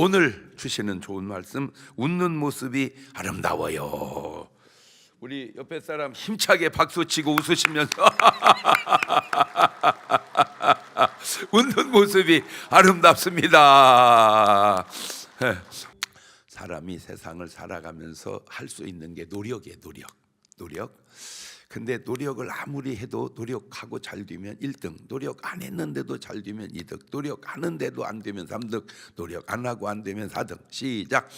오늘 주시는 좋은 말씀 웃는 모습이 아름다워요. 우리 옆에 사람 힘차게 박수 치고 웃으시면서 웃는 모습이 아름답습니다. 사람이 세상을 살아가면서 할 수 있는 게 노력이에요, 노력. 노력. 근데 노력을 아무리 해도 노력하고 잘 되면 1등, 노력 안 했는데도 잘 되면 2등, 노력 하는데도 안 되면 3등, 노력 안 하고 안 되면 4등. 시작.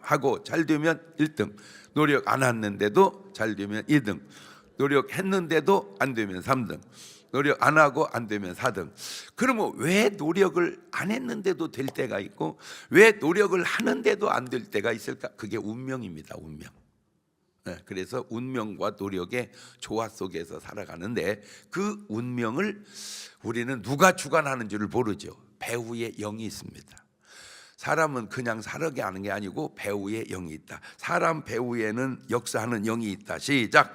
하고 잘 되면 1등. 노력 안 했는데도 잘 되면 2등. 노력했는데도 안 되면 3등. 노력 안 하고 안 되면 4등. 그러면 왜 노력을 안 했는데도 될 때가 있고 왜 노력을 하는데도 안 될 때가 있을까? 그게 운명입니다. 운명. 네, 그래서 운명과 노력의 조화 속에서 살아가는데 그 운명을 우리는 누가 주관하는 줄을 모르죠. 배우의 영이 있습니다. 사람은 그냥 살게 하는 게 아니고 배우의 영이 있다. 사람 배우에는 역사하는 영이 있다. 시작.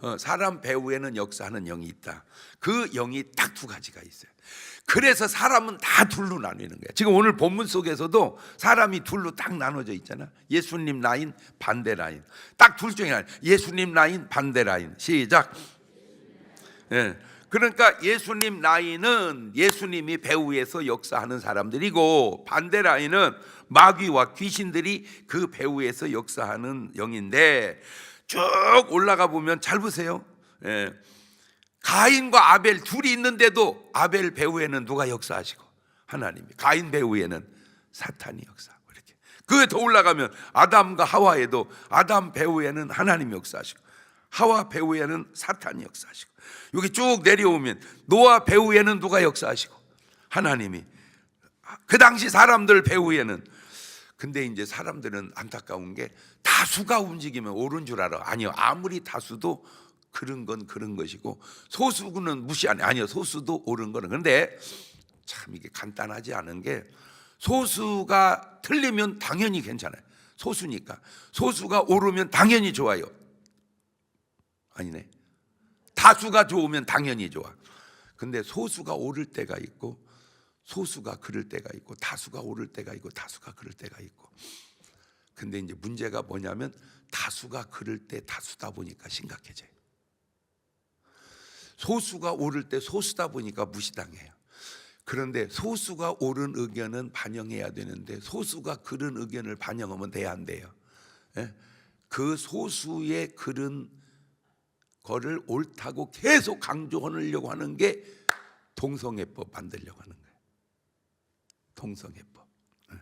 어, 사람 배우에는 역사하는 영이 있다. 그 영이 딱 두 가지가 있어요. 그래서 사람은 다 둘로 나뉘는 거예요. 지금 오늘 본문 속에서도 사람이 둘로 딱 나눠져 있잖아. 예수님 라인, 반대 라인. 딱 둘 중에 하나. 예수님 라인, 반대 라인. 시작. 예. 그러니까 예수님 라인은 예수님이 배후에서 역사하는 사람들이고 반대 라인은 마귀와 귀신들이 그 배후에서 역사하는 영인데 쭉 올라가 보면 잘 보세요. 예. 가인과 아벨 둘이 있는데도 아벨 배후에는 누가 역사하시고? 하나님이. 가인 배후에는 사탄이 역사하고 이렇게. 그 더 올라가면 아담과 하와에도 아담 배후에는 하나님이 역사하시고 하와 배후에는 사탄이 역사하시고 여기 쭉 내려오면 노아 배후에는 누가 역사하시고? 하나님이. 그 당시 사람들 배후에는. 근데 이제 사람들은 안타까운 게 다수가 움직이면 옳은 줄 알아. 아니요. 아무리 다수도 그런 건 그런 것이고 소수는 무시 안 해. 아니요. 소수도 옳은 거는. 근데 참 이게 간단하지 않은 게 소수가 틀리면 당연히 괜찮아요. 소수니까. 소수가 옳으면 당연히 좋아요. 아니네. 다수가 좋으면 당연히 좋아. 근데 소수가 옳을 때가 있고 소수가 그럴 때가 있고 다수가 옳을 때가 있고 다수가 그럴 때가 있고. 근데 이제 문제가 뭐냐면 다수가 그럴 때 다수다 보니까 심각해져요. 소수가 옳을 때 소수다 보니까 무시당해요. 그런데 소수가 옳은 의견은 반영해야 되는데 소수가 그런 의견을 반영하면 돼야 안 돼요. 예? 그 소수의 그런 거를 옳다고 계속 강조하려고 하는 게 동성애법 만들려고 하는 거예요. 동성애법. 예.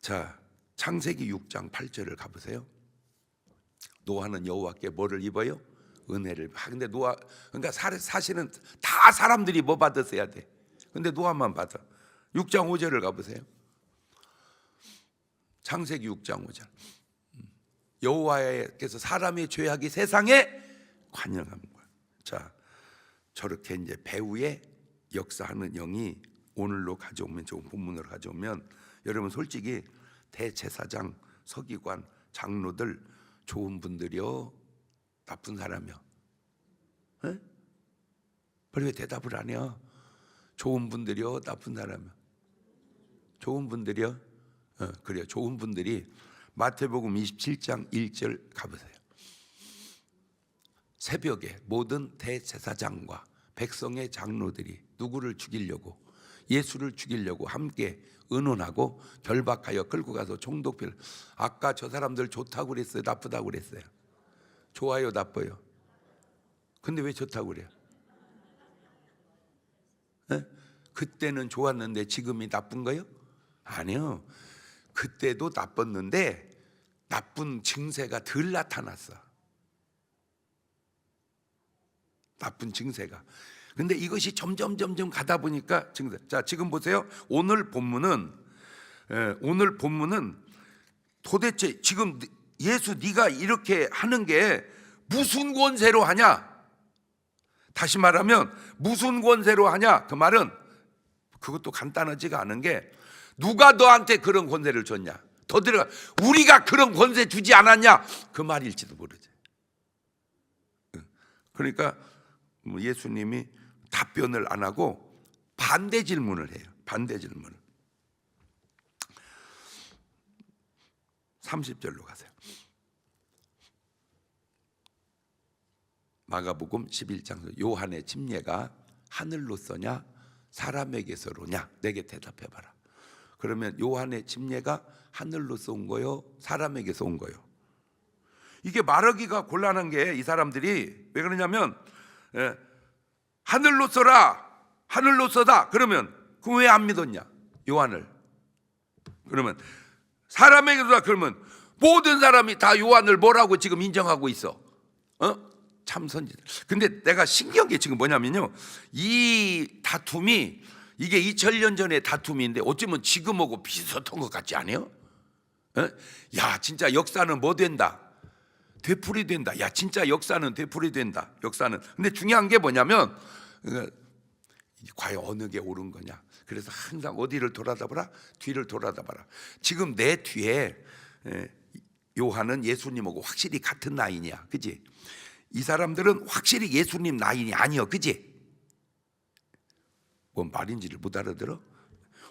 자, 창세기 6장 8절을 가보세요. 노아는 여호와께 뭐를 입어요? 은혜를. 아, 근데 노아 그러니까 사- 사실은 다 사람들이 뭐 받았어야 돼. 근데 노아만 받아. 6장 5절을 가보세요. 창세기 6장 5절. 음. 여호와께서 사람의 죄악이 세상에 관영한 거야. 자, 저렇게 이제 배후에 역사하는 영이 오늘로 가져오면 좋은 본문으로 가져오면 여러분 솔직히 대제사장, 서기관, 장로들 좋은 분들이요, 나쁜 사람이요. 에? 왜 대답을 안 해요? 좋은 분들이요, 나쁜 사람이요. 좋은 분들이요. 어, 그래요. 좋은 분들이 마태복음 27장 1절 가보세요. 새벽에 모든 대제사장과 백성의 장로들이 누구를 죽이려고 예수를 죽이려고 함께 의논하고 결박하여 끌고 가서 총독필 아까 저 사람들 좋다고 그랬어요 나쁘다고 그랬어요 좋아요 나빠요 근데 왜 좋다고 그래요 에? 그때는 좋았는데 지금이 나쁜 거요? 아니요 그때도 나빴는데 나쁜 증세가 덜 나타났어 나쁜 증세가. 근데 이것이 점점 점점 가다 보니까 증세. 자, 지금 보세요. 오늘 본문은 예, 오늘 본문은 도대체 지금 예수 네가 이렇게 하는 게 무슨 권세로 하냐? 다시 말하면 무슨 권세로 하냐? 그 말은 그것도 간단하지가 않은 게 누가 너한테 그런 권세를 줬냐? 더 들어가 우리가 그런 권세 주지 않았냐? 그 말일지도 모르지. 그러니까 뭐 예수님이 답변을 안 하고 반대 질문을 해요. 반대 질문. 30절로 가세요. 마가복음 11장 요한의 침례가 하늘로서냐 사람에게서로냐 내게 대답해 봐라. 그러면 요한의 침례가 하늘로서 온 거요 사람에게서 온 거요. 이게 말하기가 곤란한 게 이 사람들이 왜 그러냐면 예, 하늘로서라 하늘로서다 그러면 그왜안 믿었냐 요한을 그러면 사람에게서다 그러면 모든 사람이 다 요한을 뭐라고 지금 인정하고 있어 어? 참 선지. 근데 내가 신기한 게 지금 뭐냐면요. 이 다툼이 이게 2000년 전의 다툼인데 어쩌면 지금하고 비슷한 것 같지 않아요? 어? 야, 진짜 역사는 뭐 된다? 되풀이 된다. 야, 진짜 역사는 되풀이 된다. 역사는. 근데 중요한 게 뭐냐면 어, 과연 어느 게 옳은 거냐? 그래서 항상 어디를 돌아다봐라? 뒤를 돌아다봐라. 지금 내 뒤에 에, 요한은 예수님하고 확실히 같은 라인이야. 그지? 이 사람들은 확실히 예수님 라인이 아니여. 그지? 뭔 말인지를 못 알아들어?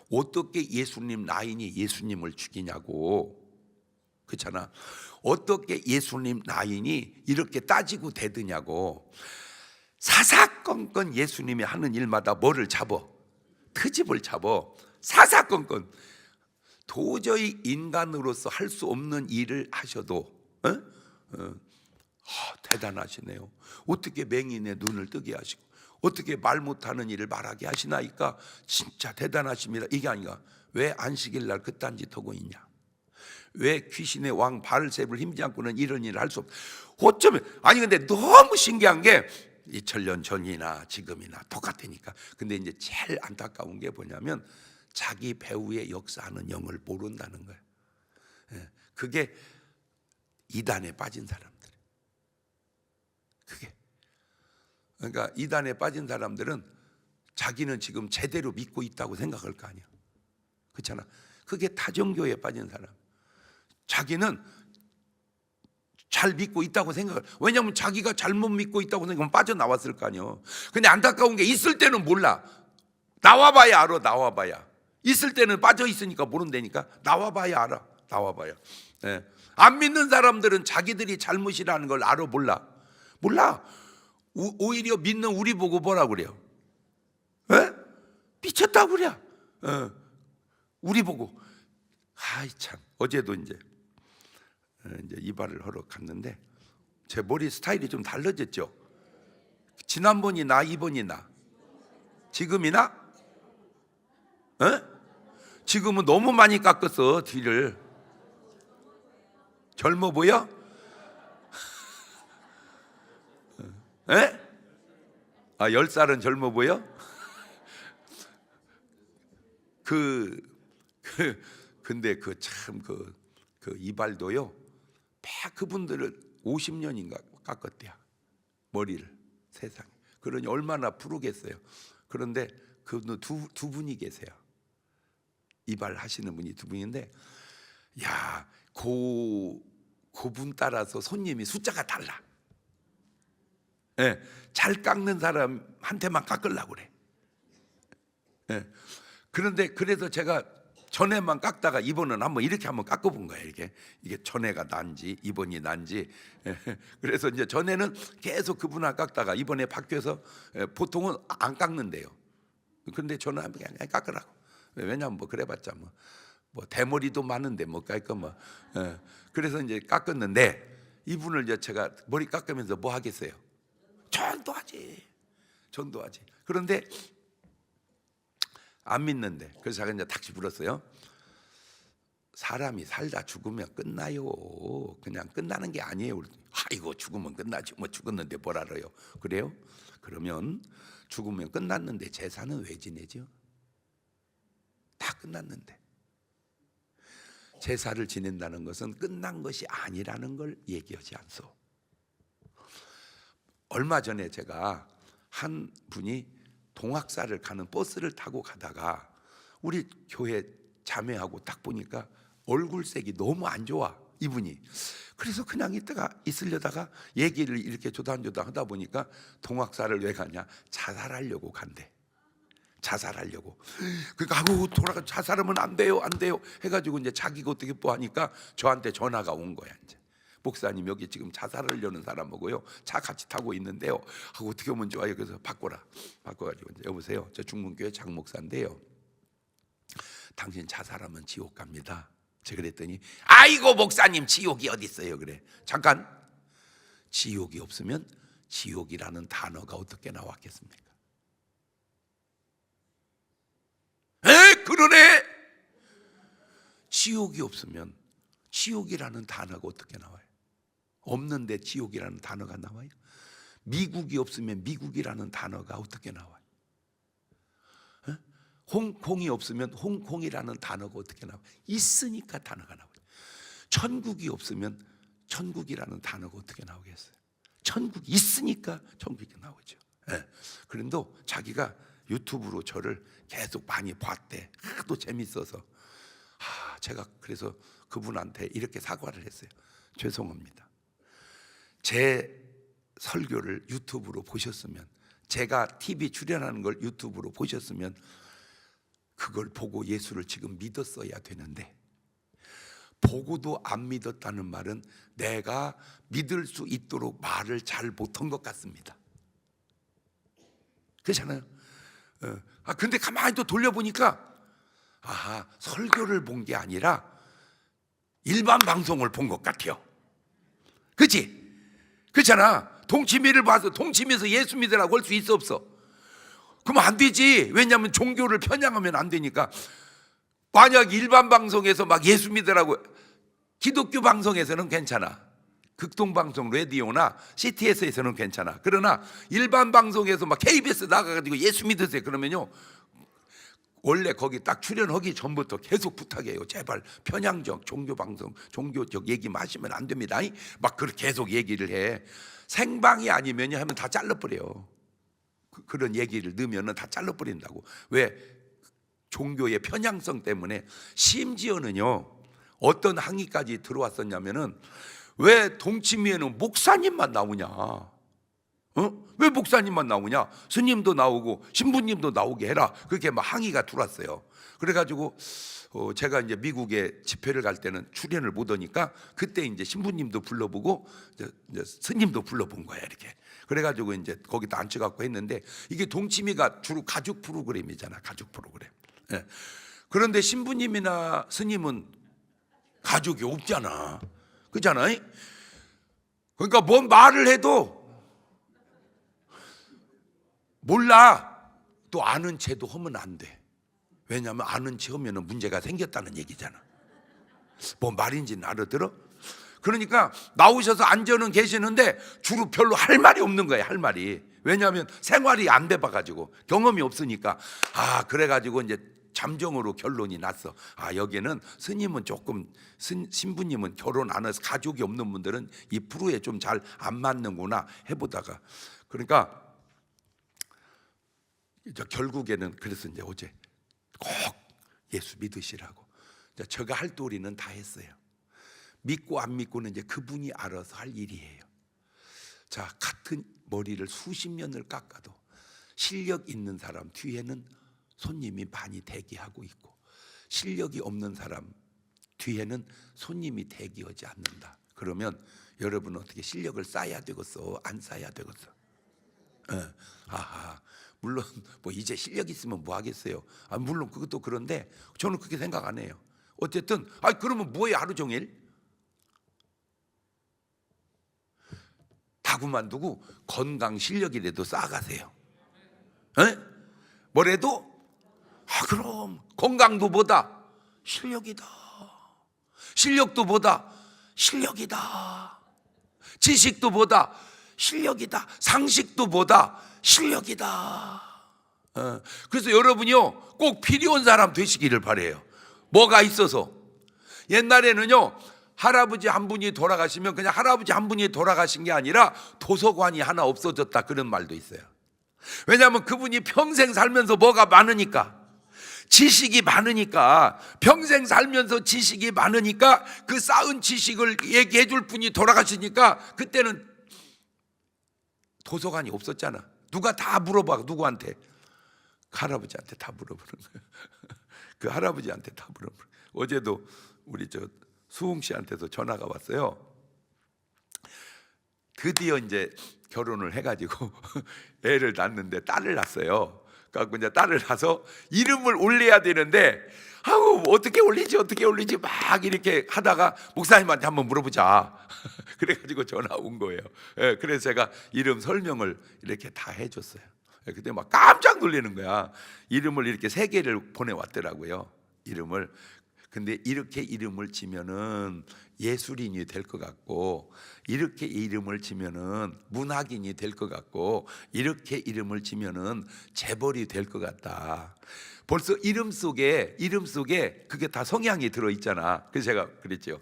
어떻게 예수님 라인이 예수님을 죽이냐고. 그렇잖아. 어떻게 예수님 라인이 이렇게 따지고 대드냐고. 사사건건 예수님이 하는 일마다 뭐를 잡어? 트집을 잡어. 사사건건 도저히 인간으로서 할 수 없는 일을 하셔도 어? 어. 아, 대단하시네요. 어떻게 맹인의 눈을 뜨게 하시고 어떻게 말 못하는 일을 말하게 하시나이까 진짜 대단하십니다. 이게 아니라 왜 안식일 날 그딴 짓 하고 있냐? 왜 귀신의 왕 바알세불 힘지 않고는 이런 일을 할 수 없? 어쩌면 아니 근데 너무 신기한 게 2000년 전이나 지금이나 똑같으니까. 근데 이제 제일 안타까운 게 뭐냐면 자기 배우의 역사하는 영을 모른다는 거예요. 예, 그게 이단에 빠진 사람들. 그게 그러니까 이단에 빠진 사람들은 자기는 지금 제대로 믿고 있다고 생각할 거 아니야. 그렇잖아. 그게 타종교에 빠진 사람. 자기는 잘 믿고 있다고 생각을. 왜냐하면 자기가 잘못 믿고 있다고 생각하면 빠져나왔을 거 아니요. 근데 안타까운 게 있을 때는 몰라. 나와봐야 알아. 나와봐야. 있을 때는 빠져 있으니까 모른다니까. 나와봐야 알아. 나와봐야. 예. 안 믿는 사람들은 자기들이 잘못이라는 걸 알아 몰라. 몰라. 오, 오히려 믿는 우리 보고 뭐라 그래요? 에? 미쳤다고 그래. 어. 우리 보고. 아이 참. 어제도 이제 어, 이제 이발을 하러 갔는데 제 머리 스타일이 좀 달라졌죠. 지난번이 나 이번이 나. 지금이나? 에? 지금은 너무 많이 깎았어 뒤를. 젊어 보여? 에? 아, 열 살은 젊어 보여? 그, 그, 근데 그 참 그, 그 이발도요, 다 그분들을 50년인가 깎았대요. 머리를 세상에. 그러니 얼마나 부르겠어요. 그런데 그두두 분이 계세요. 이발 하시는 분이 두 분인데, 야, 고, 고분 따라서 손님이 숫자가 달라. 예, 잘 깎는 사람한테만 깎으려고 그래. 예, 그런데 그래서 제가 전에만 깎다가 이번은 한번 이렇게 한번 깎아본 거예요. 이게 이게 전에가 난지 이번이 난지. 예, 그래서 이제 전에는 계속 그분을 깎다가 이번에 바뀌어서 예, 보통은 안 깎는데요. 근데 저는 그냥 깎으라고. 왜냐면 뭐 그래봤자 뭐, 뭐 대머리도 많은데 뭐 깎고 뭐. 예, 그래서 이제 깎았는데 이분을 이제 제가 머리 깎으면서 뭐 하겠어요? 전도하지. 전도하지. 그런데 안 믿는데 그래서 제가 이제 탁시 불었어요. 사람이 살다 죽으면 끝나요. 그냥 끝나는 게 아니에요. 아이고 죽으면 끝나지. 뭐 죽었는데 뭘 알아요. 그래요? 그러면 죽으면 끝났는데 제사는 왜 지내죠? 다 끝났는데. 제사를 지낸다는 것은 끝난 것이 아니라는 걸 얘기하지 않소. 얼마 전에 제가 한 분이 동학사를 가는 버스를 타고 가다가 우리 교회 자매하고 딱 보니까 얼굴색이 너무 안 좋아 이분이 그래서 그냥 있다가 있으려다가 얘기를 이렇게 조단조단 하다 보니까 동학사를 왜 가냐 자살하려고 간대 자살하려고. 그러니까 아우 돌아가 자살하면 안 돼요, 안 돼요. 해가지고 이제 자기가 어떻게 뭐 하니까 저한테 전화가 온 거야 이제. 목사님 여기 지금 자살하려는 사람하고요 차 같이 타고 있는데요. 하고 어떻게 하면 좋아요? 그래서 바꿔라, 바꿔가지고 여보세요. 저 중문교회 장 목사인데요. 당신 자살하면 지옥 갑니다. 제가 그랬더니 아이고 목사님 지옥이 어디 있어요? 그래. 잠깐 지옥이 없으면 지옥이라는 단어가 어떻게 나왔겠습니까? 에 그러네. 지옥이 없으면 지옥이라는 단어가 어떻게 나와요? 없는데 지옥이라는 단어가 나와요? 미국이 없으면 미국이라는 단어가 어떻게 나와요? 에? 홍콩이 없으면 홍콩이라는 단어가 어떻게 나와요? 있으니까 단어가 나와요. 천국이 없으면 천국이라는 단어가 어떻게 나오겠어요? 천국이 있으니까 천국이 나오죠. 예. 그런데 자기가 유튜브로 저를 계속 많이 봤대. 하도 재밌어서. 아, 제가 그래서 그분한테 이렇게 사과를 했어요. 죄송합니다. 제 설교를 유튜브로 보셨으면 제가 TV 출연하는 걸 유튜브로 보셨으면 그걸 보고 예수를 지금 믿었어야 되는데 보고도 안 믿었다는 말은 내가 믿을 수 있도록 말을 잘 못한 것 같습니다. 그렇잖아요. 어. 아 근데 가만히 또 돌려보니까 아하 설교를 본 게 아니라 일반 방송을 본 것 같아요. 그렇지? 그렇잖아. 동치미를 봐서 동치미에서 예수 믿으라고 할 수 있어 없어? 그러면 안 되지. 왜냐하면 종교를 편향하면 안 되니까. 만약 일반 방송에서 막 예수 믿으라고 기독교 방송에서는 괜찮아. 극동 방송 라디오나 CTS에서는 괜찮아. 그러나 일반 방송에서 막 KBS 나가 가지고 예수 믿으세요. 그러면요. 원래 거기 딱 출연하기 전부터 계속 부탁해요. 제발 편향적 종교 방송, 종교적 얘기 마시면 안 됩니다. 막 그렇게 계속 얘기를 해. 생방이 아니면요 하면 다 잘라버려요. 그- 그런 얘기를 넣으면은 다 잘라버린다고. 왜? 종교의 편향성 때문에 심지어는요 어떤 항의까지 들어왔었냐면은 왜 동치미에는 목사님만 나오냐? 어? 왜 목사님만 나오냐? 스님도 나오고 신부님도 나오게 해라. 그렇게 막 항의가 들어왔어요. 그래가지고 어, 제가 이제 미국에 집회를 갈 때는 출연을 못 하니까 그때 이제 신부님도 불러보고 이제, 이제 스님도 불러본 거야 이렇게. 그래가지고 이제 거기다 앉혀갖고 했는데 이게 동치미가 주로 가족 프로그램이잖아. 가족 프로그램. 예. 그런데 신부님이나 스님은 가족이 없잖아. 그잖아. 그러니까 뭔 말을 해도 몰라. 또 아는 채도 하면 안 돼. 왜냐하면 아는 채 하면 문제가 생겼다는 얘기잖아. 뭔 말인지는 알아들어? 그러니까 나오셔서 앉아는 계시는데 주로 별로 할 말이 없는 거예요. 할 말이. 왜냐하면 생활이 안 돼봐가지고 경험이 없으니까 아 그래가지고 이제 잠정으로 결론이 났어. 아 여기는 스님은 조금 신, 신부님은 결혼 안 해서 가족이 없는 분들은 이 프로에 좀 잘 안 맞는구나 해보다가 그러니까 이제 결국에는 그래서 이제 어제 꼭 예수 믿으시라고. 제가 할 도리는 다 했어요. 믿고 안 믿고는 이제 그분이 알아서 할 일이에요. 자, 같은 머리를 수십 년을 깎아도 실력 있는 사람 뒤에는 손님이 많이 대기하고 있고 실력이 없는 사람 뒤에는 손님이 대기하지 않는다. 그러면 여러분 어떻게 실력을 쌓아야 되겠어? 안 쌓아야 되겠어? 예. 아하. 물론 뭐 이제 실력 있으면 뭐 하겠어요. 아, 물론 그것도 그런데 저는 그렇게 생각 안 해요. 어쨌든 아 그러면 뭐해 하루 종일 다 그만두고 건강 실력이라도 쌓아가세요. 에? 뭐래도 아 그럼 건강도 보다 실력이다. 실력도 보다 실력이다. 지식도 보다 실력이다. 상식도 보다 실력이다. 어, 그래서 여러분이요 꼭 필요한 사람 되시기를 바래요. 뭐가 있어서 옛날에는요 할아버지 한 분이 돌아가시면 그냥 할아버지 한 분이 돌아가신 게 아니라 도서관이 하나 없어졌다 그런 말도 있어요. 왜냐하면 그분이 평생 살면서 뭐가 많으니까 지식이 많으니까 평생 살면서 지식이 많으니까 그 쌓은 지식을 얘기해 줄 분이 돌아가시니까 그때는 도서관이 없었잖아. 누가 다 물어봐 누구한테 그 할아버지한테 다 물어보는 거예요. 그 할아버지한테 다 물어보는 거예요. 어제도 우리 저 수홍 씨한테도 전화가 왔어요. 드디어 이제 결혼을 해가지고 애를 낳는데 딸을 낳았어요. 그래갖고 이제 딸을 낳아서 이름을 올려야 되는데 아우 뭐 어떻게 올리지 어떻게 올리지 막 이렇게 하다가 목사님한테 한번 물어보자. 그래가지고 전화 온 거예요. 예, 그래서 제가 이름 설명을 이렇게 다 해줬어요. 예, 그때 막 깜짝 놀라는 거야. 이름을 이렇게 세 개를 보내왔더라고요. 이름을. 근데 이렇게 이름을 지면은 예술인이 될 것 같고 이렇게 이름을 지면은 문학인이 될 것 같고 이렇게 이름을 지면은 재벌이 될 것 같다. 벌써 이름 속에 이름 속에 그게 다 성향이 들어 있잖아. 그래서 제가 그랬죠.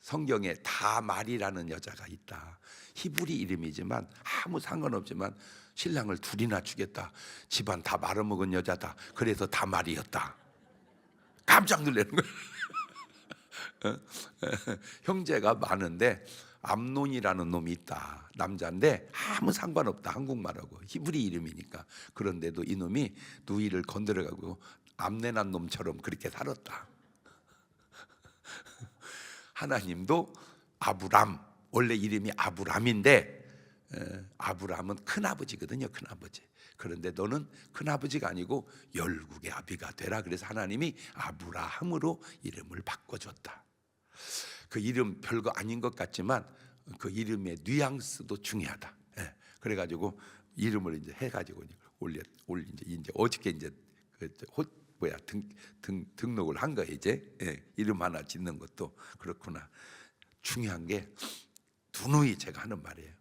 성경에 다 말이라는 여자가 있다. 히브리 이름이지만 아무 상관없지만 신랑을 둘이나 주겠다. 집안 다 말아먹은 여자다. 그래서 다 말이었다. 깜짝 놀라는. 어? 형제가 많은데 암논이라는 놈이 있다. 남자인데 아무 상관없다. 한국말하고 히브리 이름이니까. 그런데도 이 놈이 누이를 건드려가고 암내난 놈처럼 그렇게 살았다. 하나님도 아브람 원래 이름이 아브람인데 에, 아브람은 큰 아버지거든요, 큰 아버지. 그런데 너는 큰 아버지가 아니고 열국의 아비가 되라. 그래서 하나님이 아브라함으로 이름을 바꿔줬다. 그 이름 별거 아닌 것 같지만 그 이름의 뉘앙스도 중요하다. 예. 그래가지고 이름을 이제 해가지고 올려 올리 이제 이제 어저께 이제 그 호, 뭐야 등, 등 등록을 한 거예요 이제 예. 이름 하나 짓는 것도 그렇구나. 중요한 게 누누이 제가 하는 말이에요.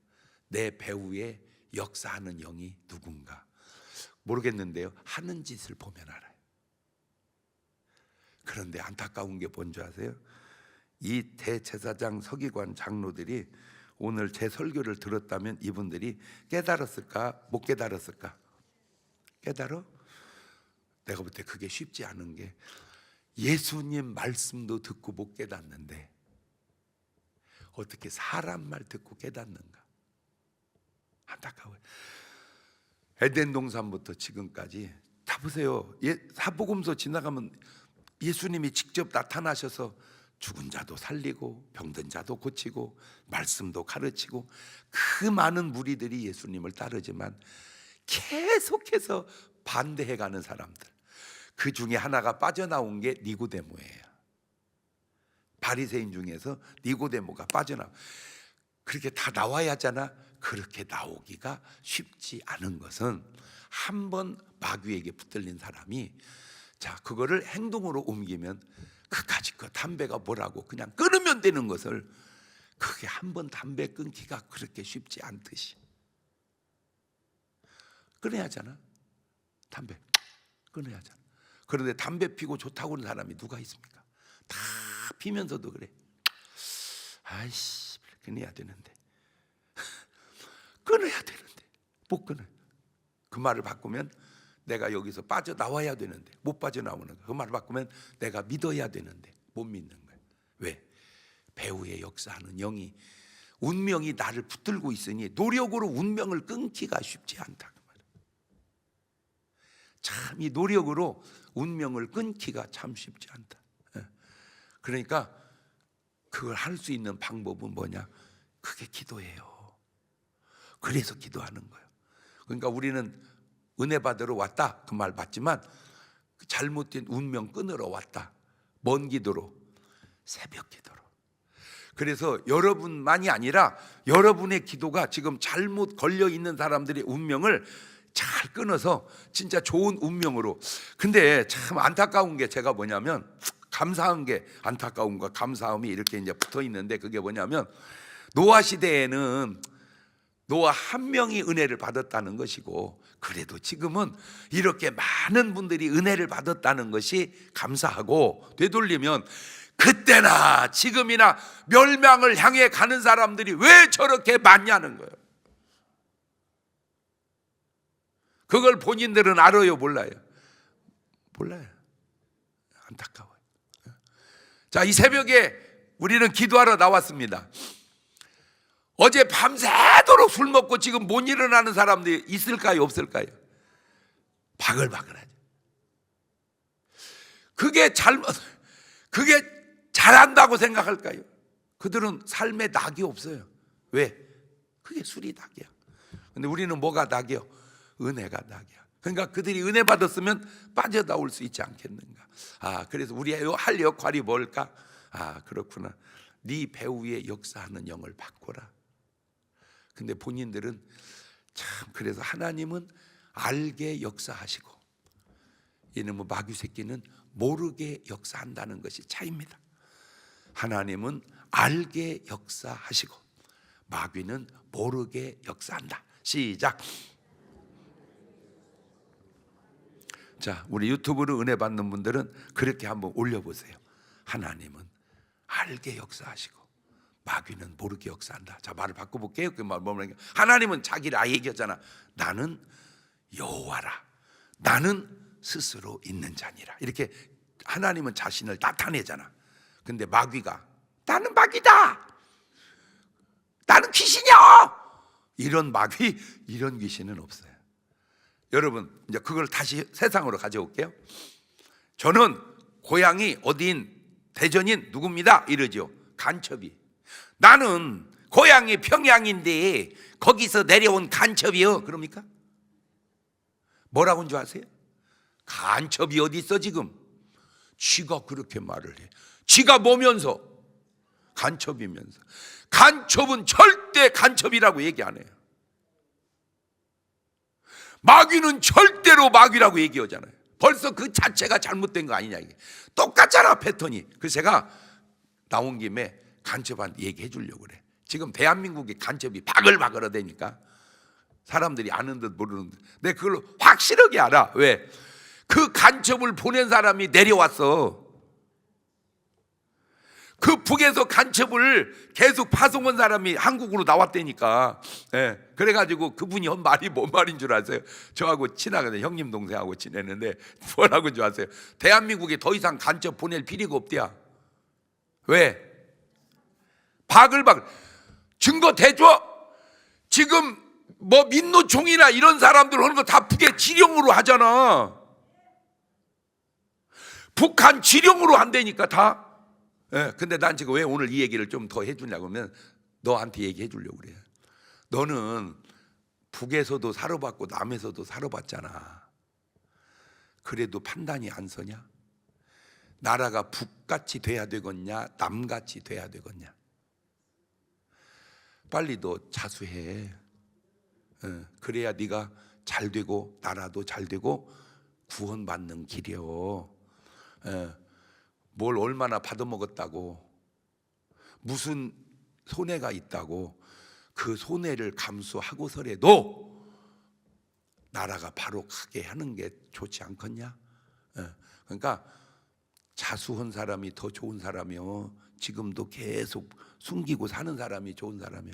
내 배우의 역사하는 영이 누군가 모르겠는데요. 하는 짓을 보면 알아요. 그런데 안타까운 게 뭔지 아세요? 이 대제사장 서기관 장로들이 오늘 제 설교를 들었다면 이분들이 깨달았을까 못 깨달았을까? 깨달아? 내가 볼 때 그게 쉽지 않은 게 예수님 말씀도 듣고 못 깨닫는데 어떻게 사람 말 듣고 깨닫는가? 안타까워요. 에덴 동산부터 지금까지 다 보세요. 예, 사복음서 지나가면 예수님이 직접 나타나셔서 죽은 자도 살리고 병든 자도 고치고 말씀도 가르치고 그 많은 무리들이 예수님을 따르지만 계속해서 반대해 가는 사람들. 그 중에 하나가 빠져나온 게 니고데모예요. 바리새인 중에서 니고데모가 빠져나. 그렇게 다 나와야 하잖아. 그렇게 나오기가 쉽지 않은 것은 한 번 마귀에게 붙들린 사람이 자 그거를 행동으로 옮기면 그까짓 거 담배가 뭐라고 그냥 끊으면 되는 것을 그게 한 번 담배 끊기가 그렇게 쉽지 않듯이. 끊어야 하잖아. 담배 끊어야 하잖아. 그런데 담배 피고 좋다고 하는 사람이 누가 있습니까? 다 피면서도 그래. 아이씨 끊어야 되는데 끊어야 되는데 못 끊어요 그 말을 바꾸면 내가 여기서 빠져 나와야 되는데 못 빠져 나오는 거야. 그 말을 바꾸면 내가 믿어야 되는데 못 믿는 거야. 왜? 배우의 역사하는 영이 운명이 나를 붙들고 있으니 노력으로 운명을 끊기가 쉽지 않다 그 말이야. 참이 노력으로 운명을 끊기가 참 쉽지 않다. 예. 그러니까 그걸 할 수 있는 방법은 뭐냐? 그게 기도예요. 그래서 기도하는 거예요. 그러니까 우리는 은혜 받으러 왔다 그 말 맞지만 그 잘못된 운명 끊으러 왔다 먼 기도로 새벽 기도로. 그래서 여러분만이 아니라 여러분의 기도가 지금 잘못 걸려 있는 사람들의 운명을 잘 끊어서 진짜 좋은 운명으로. 근데 참 안타까운 게 제가 뭐냐면 감사한 게 안타까움과 감사함이 이렇게 이제 붙어 있는데 그게 뭐냐면 노아 시대에는 노아 한 명이 은혜를 받았다는 것이고 그래도 지금은 이렇게 많은 분들이 은혜를 받았다는 것이 감사하고 되돌리면 그때나 지금이나 멸망을 향해 가는 사람들이 왜 저렇게 많냐는 거예요. 그걸 본인들은 알아요, 몰라요? 몰라요. 안타까워요. 자, 이 새벽에 우리는 기도하러 나왔습니다. 어제 밤새도록 술 먹고 지금 못 일어나는 사람들이 있을까요, 없을까요? 바글바글하죠. 그게 잘못, 그게 잘한다고 생각할까요? 그들은 삶에 낙이 없어요. 왜? 그게 술이 낙이야. 근데 우리는 뭐가 낙이요? 은혜가 낙이야. 그러니까 그들이 은혜 받았으면 빠져나올 수 있지 않겠는가? 아, 그래서 우리의 할 역할이 뭘까? 아, 그렇구나. 네 배우의 역사하는 영을 바꿔라. 근데 본인들은 참 그래서 하나님은 알게 역사하시고 이놈의 마귀 새끼는 모르게 역사한다는 것이 차이입니다. 하나님은 알게 역사하시고 마귀는 모르게 역사한다. 시작. 자, 우리 유튜브로 은혜 받는 분들은 그렇게 한번 올려 보세요. 하나님은 알게 역사하시고 마귀는 모르게 역사한다. 자, 말을 바꿔볼게요. 그말 뭐냐면 하나님은 자기를 아예 얘기하잖아. 나는 여호와라. 나는 스스로 있는 자니라. 이렇게 하나님은 자신을 나타내잖아. 근데 마귀가 나는 마귀다. 나는 귀신이야. 이런 마귀, 이런 귀신은 없어요. 여러분, 이제 그걸 다시 세상으로 가져올게요. 저는 고향이 어디인 대전인 누굽니다. 이러죠. 간첩이. 나는 고향이 평양인데 거기서 내려온 간첩이요. 그럽니까? 뭐라고인 줄 아세요? 간첩이 어디 있어 지금? 쥐가 그렇게 말을 해. 쥐가 뭐면서? 간첩이면서. 간첩은 절대 간첩이라고 얘기 안 해요. 마귀는 절대로 마귀라고 얘기하잖아요. 벌써 그 자체가 잘못된 거 아니냐 이게. 똑같잖아 패턴이. 그래서 제가 나온 김에 간첩한테 얘기해 주려고 그래. 지금 대한민국의 간첩이 바글바글하다니까. 사람들이 아는 듯 모르는 듯. 내 그걸 확실하게 알아. 왜? 그 간첩을 보낸 사람이 내려왔어. 그 북에서 간첩을 계속 파송한 사람이 한국으로 나왔다니까. 예. 그래가지고 그분이 한 말이 뭔 말인 줄 아세요? 저하고 친하거든 형님 동생하고 지냈는데 뭐라고 줄 아세요? 대한민국에 더 이상 간첩 보낼 필요가 없대야. 왜? 바글바글 증거 대줘. 지금 뭐 민노총이나 이런 사람들 하는 거 다 북의 지령으로 하잖아. 북한 지령으로 한다니까 다. 예, 근데 난 지금 왜 오늘 이 얘기를 좀 더 해주냐고 하면 너한테 얘기해 주려고 그래. 너는 북에서도 사로봤고 남에서도 사로봤잖아. 그래도 판단이 안 서냐? 나라가 북같이 돼야 되겠냐? 남같이 돼야 되겠냐? 빨리 너 자수해. 예, 그래야 네가 잘 되고 나라도 잘 되고 구원 받는 길이요. 예, 뭘 얼마나 받아먹었다고 무슨 손해가 있다고 그 손해를 감수하고서라도 나라가 바로 가게 하는 게 좋지 않겠냐? 예, 그러니까 자수한 사람이 더 좋은 사람이요. 지금도 계속 숨기고 사는 사람이 좋은 사람이요.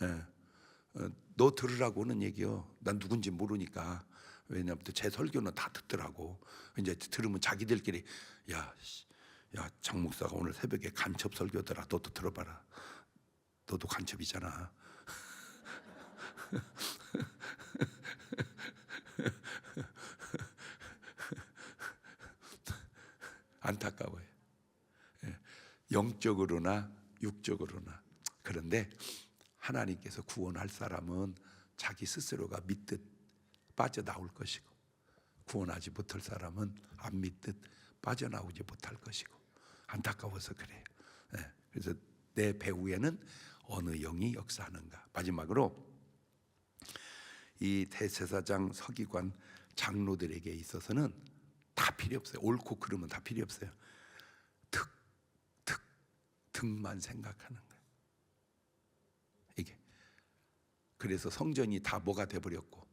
예, 어, 너 들으라고 하는 얘기요. 난 누군지 모르니까. 왜냐하면 또제 설교는 다 듣더라고. 이제 들으면 자기들끼리 야, 씨, 야, 장 목사가 오늘 새벽에 간첩 설교더라. 너도 들어봐라. 너도 간첩이잖아. 안타까워요. 예, 영적으로나 육적으로나. 그런데 하나님께서 구원할 사람은 자기 스스로가 믿듯 빠져나올 것이고 구원하지 못할 사람은 안 믿듯 빠져나오지 못할 것이고 안타까워서 그래요. 예, 그래서 내 배후에는 어느 영이 역사하는가. 마지막으로 이 대제사장 서기관 장로들에게 있어서는 다 필요 없어요. 옳고 그르면 다 필요 없어요. 득만 생각하는 거예요. 이게 그래서 성전이 다 뭐가 돼버렸고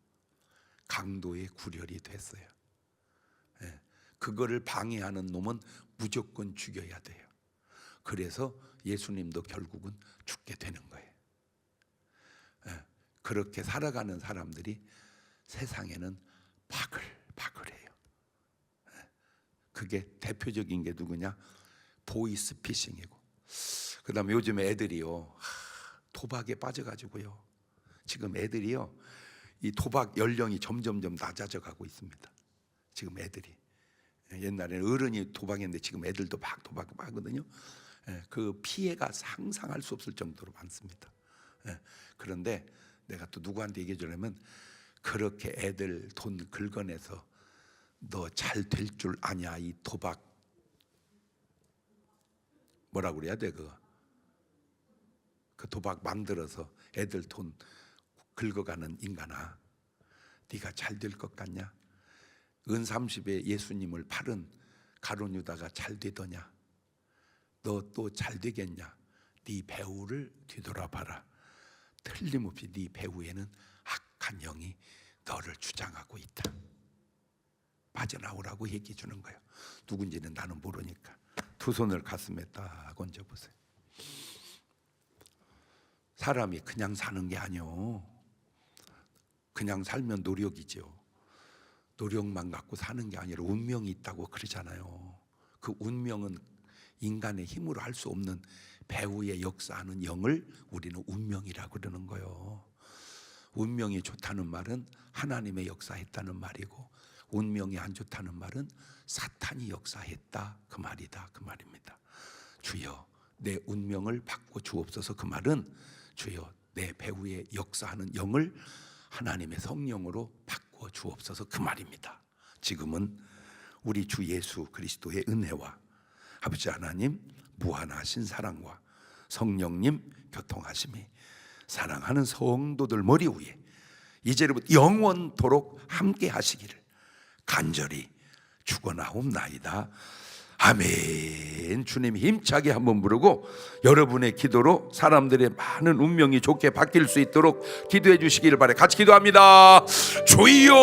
강도의 구렬이 됐어요. 예, 그거를 방해하는 놈은 무조건 죽여야 돼요. 그래서 예수님도 결국은 죽게 되는 거예요. 예, 그렇게 살아가는 사람들이 세상에는 바글바글해요. 예, 그게 대표적인 게 누구냐? 보이스피싱이고. 그 다음에 요즘 애들이요 하, 도박에 빠져가지고요. 지금 애들이요 이 도박 연령이 점점점 낮아져 가고 있습니다. 지금 애들이 옛날에는 어른이 도박했는데 지금 애들도 막 도박 하거든요. 예, 그 피해가 상상할 수 없을 정도로 많습니다. 예, 그런데 내가 또 누구한테 얘기해 주려면 그렇게 애들 돈 긁어내서 너 잘 될 줄 아냐 이 도박 뭐라 그래야 돼 그거? 그 도박 만들어서 애들 돈 긁어가는 인간아. 네가 잘 될 것 같냐? 은 30에 예수님을 팔은 가론 유다가 잘 되더냐? 너 또 잘 되겠냐? 네 배우를 뒤돌아봐라. 틀림없이 네 배우에는 악한 영이 너를 주장하고 있다. 빠져나오라고 얘기해 주는 거예요 누군지는 나는 모르니까 두 손을 가슴에 딱 얹어 보세요 사람이 그냥 사는 게 아니요 그냥 살면 노력이죠 노력만 갖고 사는 게 아니라 운명이 있다고 그러잖아요. 그 운명은 인간의 힘으로 할 수 없는 배우의 역사하는 영을 우리는 운명이라고 그러는 거예요. 운명이 좋다는 말은 하나님의 역사했다는 말이고 운명이 안 좋다는 말은 사탄이 역사했다 그 말이다 그 말입니다. 주여 내 운명을 바꿔 주옵소서 그 말은 주여 내 배우의 역사하는 영을 하나님의 성령으로 바꿔 주옵소서 그 말입니다. 지금은 우리 주 예수 그리스도의 은혜와 아버지 하나님 무한하신 사랑과 성령님 교통하심이 사랑하는 성도들 머리 위에 이제부터 영원토록 함께 하시기를 간절히 축원하옵나이다. 아멘. 주님 힘차게 한번 부르고 여러분의 기도로 사람들의 많은 운명이 좋게 바뀔 수 있도록 기도해 주시기를 바래. 같이 기도합니다. 주여